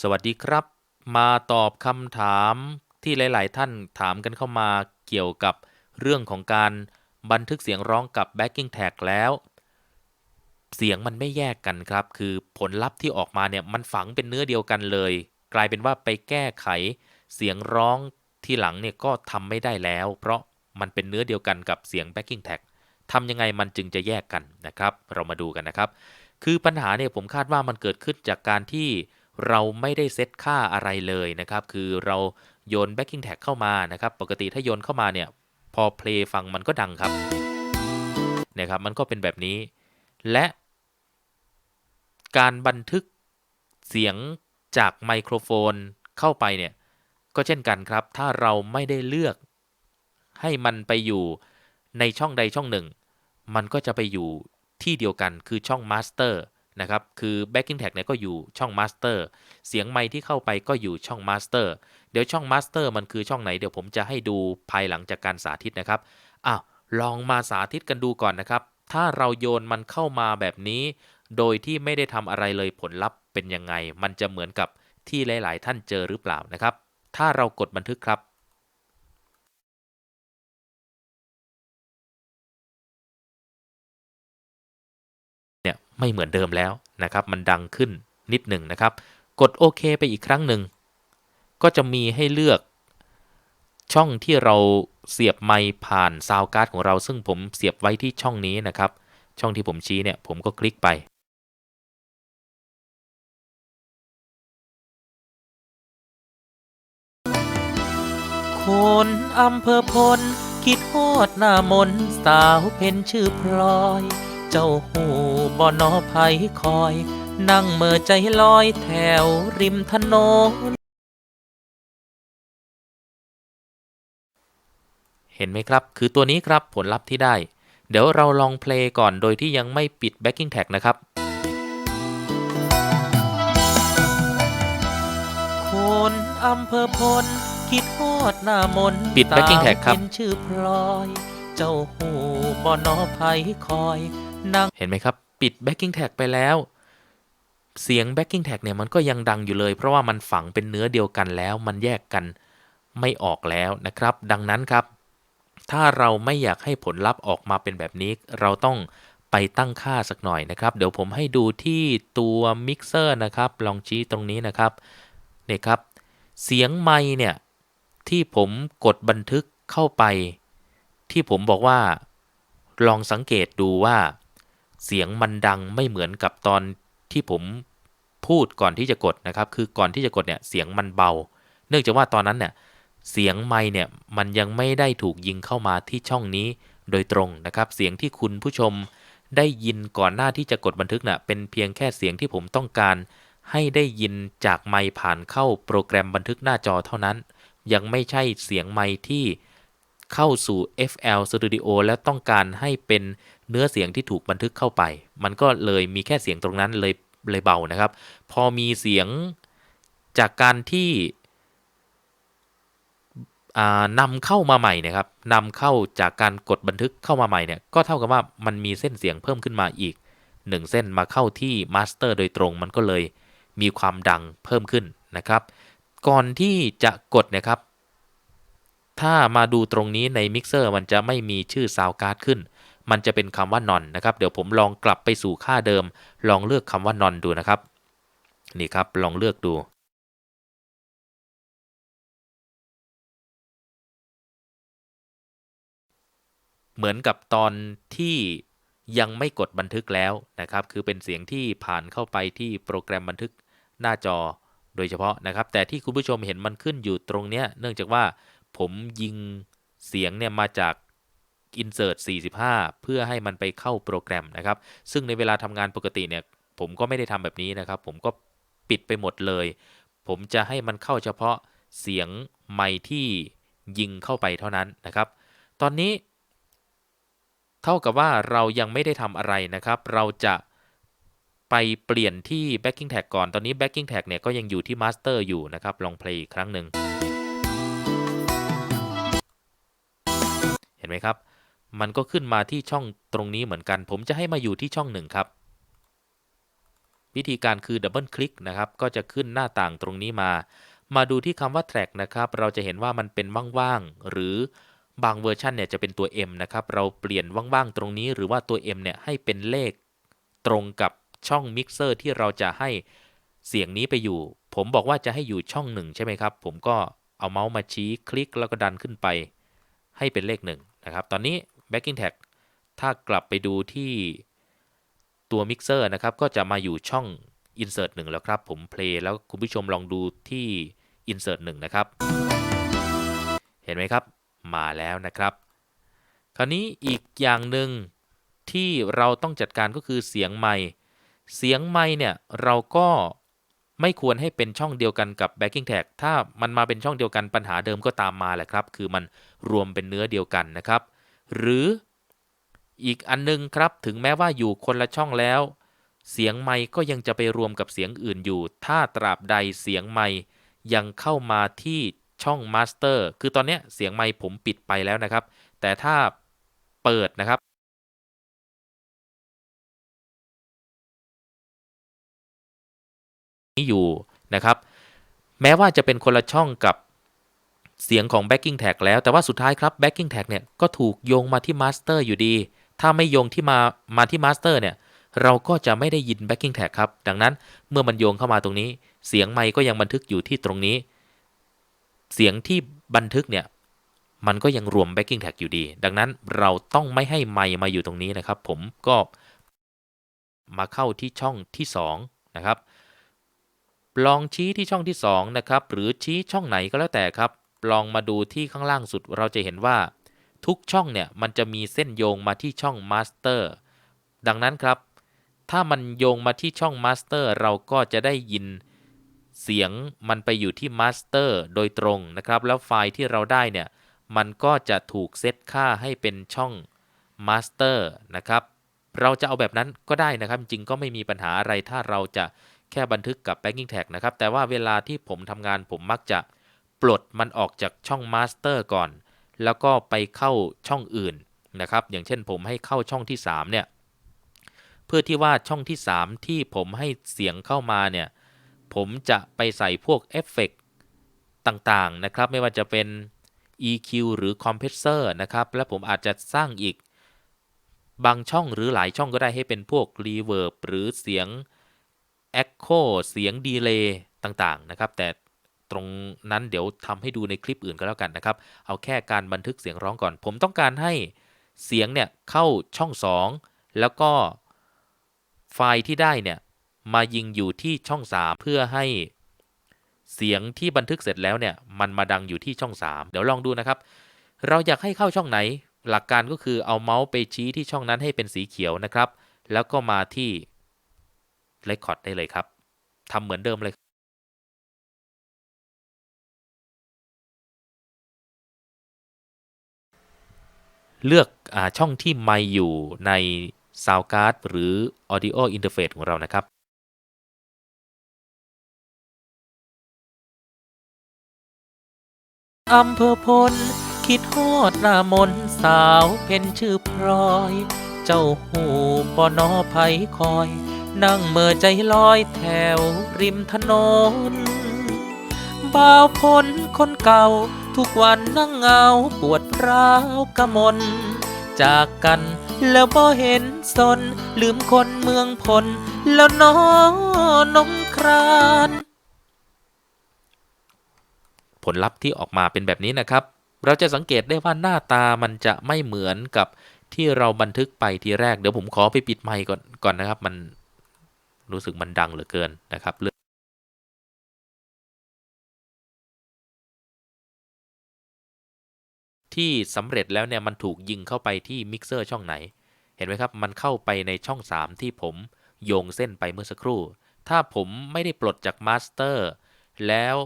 สวัสดีครับ มาตอบคำถามที่หลาย ๆ ท่านถามกันเข้ามาเกี่ยวกับเรื่องของการบันทึกเสียงร้องกับ backing tag แล้ว เสียงมันไม่แยกกันครับ คือผลลัพธ์ที่ออกมาเนี่ยมันฝังเป็นเนื้อเดียวกันเลย กลายเป็นว่าไปแก้ไขเสียงร้องที่หลังเนี่ยก็ทำไม่ได้แล้ว เพราะมันเป็นเนื้อเดียวกันกับเสียง backing tag ทำยังไงมันจึงจะแยกกันนะครับ เรามาดูกันนะครับ คือปัญหาเนี่ยผมคาดว่ามันเกิดขึ้นจากการที่ เราไม่ได้เซตค่าอะไรเลยนะครับ คือเราโยน backing tag เข้ามานะครับ ปกติถ้าโยนเข้ามาเนี่ย พอเพลงฟังมันก็ดังครับนะครับ มันก็เป็นแบบนี้ และการบันทึกเสียงจากไมโครโฟนเข้าไปเนี่ย ก็เช่นกันครับ ถ้าเราไม่ได้เลือกให้มันไปอยู่ในช่องใดช่องหนึ่ง มันก็จะไปอยู่ที่เดียวกันคือช่องมาสเตอร์ นะครับ คือ backing tag เนี่ยก็อยู่ช่องมาสเตอร์เสียงไมค์ที่เข้าไปก็อยู่ช่องมาสเตอร์เดี๋ยวช่องมาสเตอร์มันคือช่องไหนเดี๋ยวผมจะให้ดูภายหลังจากการสาธิตนะครับ อ้าว ลองมาสาธิตกันดูก่อนนะครับ ถ้าเราโยนมันเข้ามาแบบนี้ โดยที่ไม่ได้ทำอะไรเลยผลลัพธ์เป็นยังไง มันจะเหมือนกับที่หลาย ๆ ท่านเจอหรือเปล่านะครับ ถ้าเรากดบันทึกครับ ไม่เหมือนเดิมแล้วนะครับมันดังขึ้นนิดหนึ่งนะครับ กดโอเคไปอีกครั้งหนึ่งก็จะมีให้เลือกช่องที่เราเสียบไมค์ผ่านซาวการ์ดของเรา ซึ่งผมเสียบไว้ที่ช่องนี้นะครับ ช่องที่ผมชี้เนี่ยผมก็คลิกไป คนอำเภอพล คิดฮอดหน้ามนสาวเพ็ญชื่อพลอย เจ้าหูบ่อนอภัยคอย นั่งเมื่อใจลอยแถวริมถนน เห็นไหมครับ คือตัวนี้ครับผลลัพธ์ที่ได้ เดี๋ยวเราลองเพลงก่อนโดยที่ยังไม่ปิด backing tag นะครับคนอำเภอพลคิดฮอดหน้ามนต์ปิด backing tag ครับเป็นชื่อพลอย เจ้าหูบอนอภัยคอยนั่งเห็นไหมครับ ปิด backing tag ไปแล้ว เสียง backing tag เนี่ยมันก็ยังดังอยู่เลย เพราะว่ามันฝังเป็นเนื้อเดียวกันแล้วมันแยกกันไม่ออกแล้วนะครับ ดังนั้นครับ ถ้าเราไม่อยากให้ผลลัพธ์ออกมาเป็นแบบนี้ เราต้องไปตั้งค่าสักหน่อยนะครับ เดี๋ยวผมให้ดูที่ตัวมิกเซอร์นะครับ ลองชี้ตรงนี้นะครับเนี่ยครับ เสียงไม์เนี่ยที่ผมกดบันทึกเข้าไป ที่ผมบอกว่าลองสังเกตดูว่า เสียงมันดังไม่เหมือนกับตอนที่ผมพูดก่อนที่จะกดนะครับ คือก่อนที่จะกดเนี่ยเสียงมันเบา เนื่องจากว่าตอนนั้นเนี่ยเสียงไมค์เนี่ยมันยังไม่ได้ถูกยิงเข้ามาที่ช่องนี้โดยตรงนะครับ เสียงที่คุณผู้ชมได้ยินก่อนหน้าที่จะกดบันทึกน่ะเป็นเพียงแค่เสียงที่ผมต้องการ ให้ได้ยินจากไมค์ผ่านเข้าโปรแกรมบันทึกหน้าจอเท่านั้น ยังไม่ใช่เสียงไมค์ที่ เข้าสู่ FL Studio และต้องการให้เป็นเนื้อเสียงที่ถูกบันทึกเข้าไป มันก็เลยมีแค่เสียงตรงนั้นเลยเลยเบานะครับ พอมีเสียงจากการที่นำเข้ามาใหม่นะครับนำเข้าจากการกดบันทึกเข้ามาใหม่เนี่ยก็เท่ากับว่ามันมีเส้นเสียงเพิ่มขึ้นมาอีก 1 เส้นมาเข้าที่มาสเตอร์โดยตรงมันก็เลยมีความดังเพิ่มขึ้นนะครับ ก่อนที่จะกดนะครับ ถ้ามาดูตรงนี้ในมิกเซอร์มันจะไม่มีชื่อซาวการ์ดขึ้น มันจะเป็นคำว่านอนนะครับ เดี๋ยวผมลองกลับไปสู่ค่าเดิม ลองเลือกคำว่านอนดูนะครับ นี่ครับ ลองเลือกดูเหมือนกับตอนที่ยังไม่กดบันทึกแล้วนะครับ คือเป็นเสียงที่ผ่านเข้าไปที่โปรแกรมบันทึกหน้าจอโดยเฉพาะนะครับ แต่ที่คุณผู้ชมเห็นมันขึ้นอยู่ตรงเนี้ยเนื่องจากว่า ผมยิงเสียงเนี่ยมาจาก insert 45 เพื่อให้มันไปเข้าโปรแกรมนะครับ ซึ่งในเวลาทำงานปกติเนี่ยผมก็ไม่ได้ทำแบบนี้นะครับ ผมก็ปิดไปหมดเลย ผมจะให้มันเข้าเฉพาะเสียงไมที่ยิงเข้าไปเท่านั้นนะครับ ตอนนี้ เท่ากับว่าเรายังไม่ได้ทำอะไรนะครับ เราจะไปเปลี่ยนที่ backing tag ก่อน ตอนนี้ backing tag เนี่ยก็ยังอยู่ที่ master อยู่นะครับ ลอง play อีกครั้งหนึ่ง ไหมครับ มันก็ขึ้นมาที่ช่องตรงนี้เหมือนกัน ผมจะให้มาอยู่ที่ช่องหนึ่งครับ วิธีการคือดับเบิลคลิกนะครับ ก็จะขึ้นหน้าต่างตรงนี้มา มาดูที่คำว่า track นะครับ เราจะเห็นว่ามันเป็นว่างๆ หรือบางเวอร์ชันเนี่ยจะเป็นตัว M นะครับ เราเปลี่ยนว่างๆ ตรงนี้ หรือว่าตัว M เนี่ยให้เป็นเลขตรงกับช่องมิกเซอร์ที่เราจะให้เสียงนี้ไปอยู่ ผมบอกว่าจะให้อยู่ช่องหนึ่งใช่ไหมครับ ผมก็เอาเมาส์มาชี้คลิกแล้วก็ดันขึ้นไป ให้เป็นเลขหนึ่ง นะครับ ตอนนี้ backing tag ถ้ากลับไปดูที่ตัวมิกเซอร์นะครับ ก็จะมาอยู่ช่อง insert 1 แล้วครับ ผมเพลย์แล้วคุณผู้ชมลองดูที่ insert 1 นะครับ เห็นไหมครับ มาแล้วนะครับ คราวนี้อีกอย่างหนึ่งที่เราต้องจัดการก็คือเสียงไมค์เสียงไมค์เนี่ยเราก็ ไม่ควรให้เป็นช่องเดียวกันกับ backing tag ถ้ามันมาเป็นช่องเดียวกันปัญหาเดิมก็ตามมาแหละครับ คือมันรวมเป็นเนื้อเดียวกันนะครับ หรืออีกอันนึงครับ ถึงแม้ว่าอยู่คนละช่องแล้ว เสียงไมค์ก็ยังจะไปรวมกับเสียงอื่นอยู่ ถ้าตราบใดเสียงไมค์ยังเข้ามาที่ช่องมาสเตอร์คือตอนนี้เสียงไมค์ผมปิดไปแล้วนะครับ แต่ถ้าเปิดนะครับ นี้อยู่นะครับ แม้ว่าจะเป็นคนละช่องกับเสียงของ backing tag แล้วแต่ว่าสุดท้ายครับ backing tag เนี่ยก็ถูกโยงมาที่ master อยู่ดี ถ้าไม่โยงที่มามาที่ master เนี่ยเราก็จะไม่ได้ยิน backing tag ครับ ดังนั้นเมื่อมันโยงเข้ามาตรงนี้ เสียงไมค์ก็ยังบันทึกอยู่ที่ตรงนี้ เสียงที่บันทึกเนี่ยมันก็ยังรวม backing tag อยู่ดี ดังนั้นเราต้องไม่ให้ไมค์มาอยู่ตรงนี้นะครับ ผมก็มาเข้าที่ช่องที่2นะครับ ลองชี้ที่ช่องที่2นะครับหรือชี้ช่องไหนก็แล้วแต่ครับ ลองมาดูที่ข้างล่างสุดเราจะเห็นว่า ทุกช่องเนี่ยมันจะมีเส้นโยงมาที่ช่อง Master ดังนั้นครับ ถ้ามันโยงมาที่ช่อง Master เราก็จะได้ยินเสียงมันไปอยู่ที่ Master โดยตรงนะครับ แล้วไฟล์ที่เราได้เนี่ยมันก็จะถูกเซตค่าให้เป็นช่อง Master นะครับ เราจะเอาแบบนั้นก็ได้นะครับ จริงก็ไม่มีปัญหาอะไรถ้าเราจะ แค่บันทึกกับ backing tag นะครับ แต่ว่าเวลาที่ผมทำงานผมมักจะปลดมันออกจากช่อง master ก่อน แล้วก็ไปเข้าช่องอื่นนะครับ อย่างเช่นผมให้เข้าช่องที่ 3 เนี่ย เพื่อที่ว่าช่องที่ 3 ที่ผมให้เสียงเข้ามาเนี่ย ผมจะไปใส่พวกเอฟเฟกต่างๆนะครับ ไม่ว่าจะเป็น EQ หรือ Compressor นะครับ และผมอาจจะสร้างอีกบางช่องหรือหลายช่องก็ได้ให้เป็นพวก Reverb หรือเสียง Echo เสียง Delay ต่างๆนะครับ แต่ตรงนั้นเดี๋ยวทำให้ดูในคลิปอื่นก็แล้วกันนะครับ เอาแค่การบันทึกเสียงร้องก่อน ผมต้องการให้เสียงเนี่ยเข้าช่อง 2 แล้วก็ไฟล์ที่ได้เนี่ยมายิงอยู่ที่ช่อง 3 เพื่อให้เสียงที่บันทึกเสร็จแล้วเนี่ยมันมาดังอยู่ที่ช่อง 3 เดี๋ยวลองดูนะครับ เราอยากให้เข้าช่องไหน หลักการก็คือเอาเมาส์ไปชี้ที่ช่องนั้นให้เป็นสีเขียวนะครับ แล้วก็มาที่ Record ได้เลยครับทำเหมือนเดิมเลยเลือกอช่องที่ไมค์อยู่ใน Sound Card หรือ Audio Interface ของเรานะครับ อำเภอพล คิดฮอดหน้ามนสาว เพ็นชื่อพลอย เจ้าหูปอนอไผคอย นั่งเมื่อใจลอยแถวริมถนนบ่าวพลคนเก่า ทุกวันนั่งเงาปวดร้าวกะมน จากกันแล้วบ่เห็นสน ลืมคนเมืองพล แล้วน้อนงคราน ผลลัพธ์ที่ออกมาเป็นแบบนี้นะครับ เราจะสังเกตได้ว่าหน้าตามันจะไม่เหมือนกับที่เราบันทึกไปทีแรก เดี๋ยวผมขอไปปิดไมค์ก่อนก่อนนะครับมัน รู้สึกมันดังเหลือเกินนะครับเรื่องที่สำเร็จแล้วเนี่ยมันถูกยิงเข้าไปที่มิกเซอร์ช่องไหน เห็นไหมครับ มันเข้าไปในช่อง 3 ที่ผมโยงเส้นไปเมื่อสักครู่ ถ้าผมไม่ได้ปลดจากมาสเตอร์แล้ว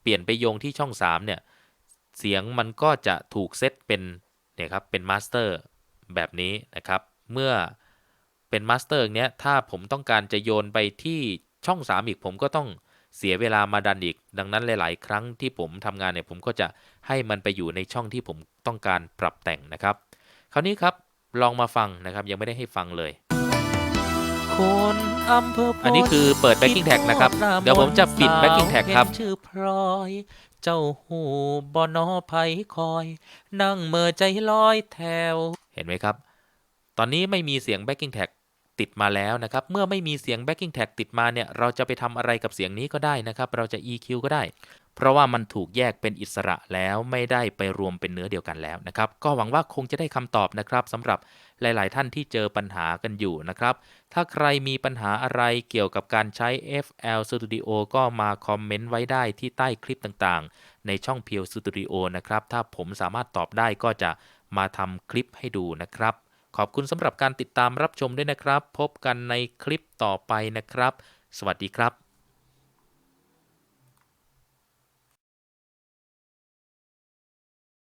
เปลี่ยนไปโยงที่ช่อง3เนี่ยเสียงมันก็จะถูกเซตเป็นเนี่ยครับเป็นมาสเตอร์แบบนี้นะครับ เมื่อ เป็นมาสเตอร์อย่างเนี้ยถ้าผมต้องการจะโยนไปที่ช่อง 3 อีกผมก็ต้องเสียเวลามาดันอีก ดังนั้นหลาย ๆ ครั้งที่ผมทำงานเนี่ยผมก็จะให้มันไปอยู่ในช่องที่ผมต้องการปรับแต่งนะครับ คราวนี้ครับลองมาฟังนะครับยังไม่ได้ให้ฟังเลยคคนอำเภอพลอันนี้คือเปิด backing tag นะครับ เดี๋ยวผมจะปิด backing tag ครับชื่อพลอย เจ้าหูบอนอไผคอย นั่งเมื่อใจลอยแถว เห็นไหมครับ ตอนนี้ไม่มีเสียง backing tag ติดมาแล้วนะครับ เมื่อไม่มีเสียง backing tag ติดมาเนี่ย เราจะไปทำอะไรกับเสียงนี้ก็ได้นะครับ เราจะ EQ ก็ได้ เพราะว่ามันถูกแยกเป็นอิสระแล้วไม่ได้ไปรวมเป็นเนื้อเดียวกันแล้วนะครับ ก็หวังว่าคงจะได้คำตอบนะครับสำหรับหลาย ๆ ท่านที่เจอปัญหากันอยู่นะครับ ถ้าใครมีปัญหาอะไรเกี่ยวกับการใช้ FL Studio ก็มาคอมเมนต์ไว้ได้ที่ใต้คลิปต่างๆ ในช่อง p พียว Studio นะครับ ถ้าผมสามารถตอบได้ก็จะมาทำคลิปให้ดูนะครับ ขอบคุณสำหรับการติดตามรับชมด้วยนะครับ พบกันในคลิปต่อไปนะครับ สวัสดีครับ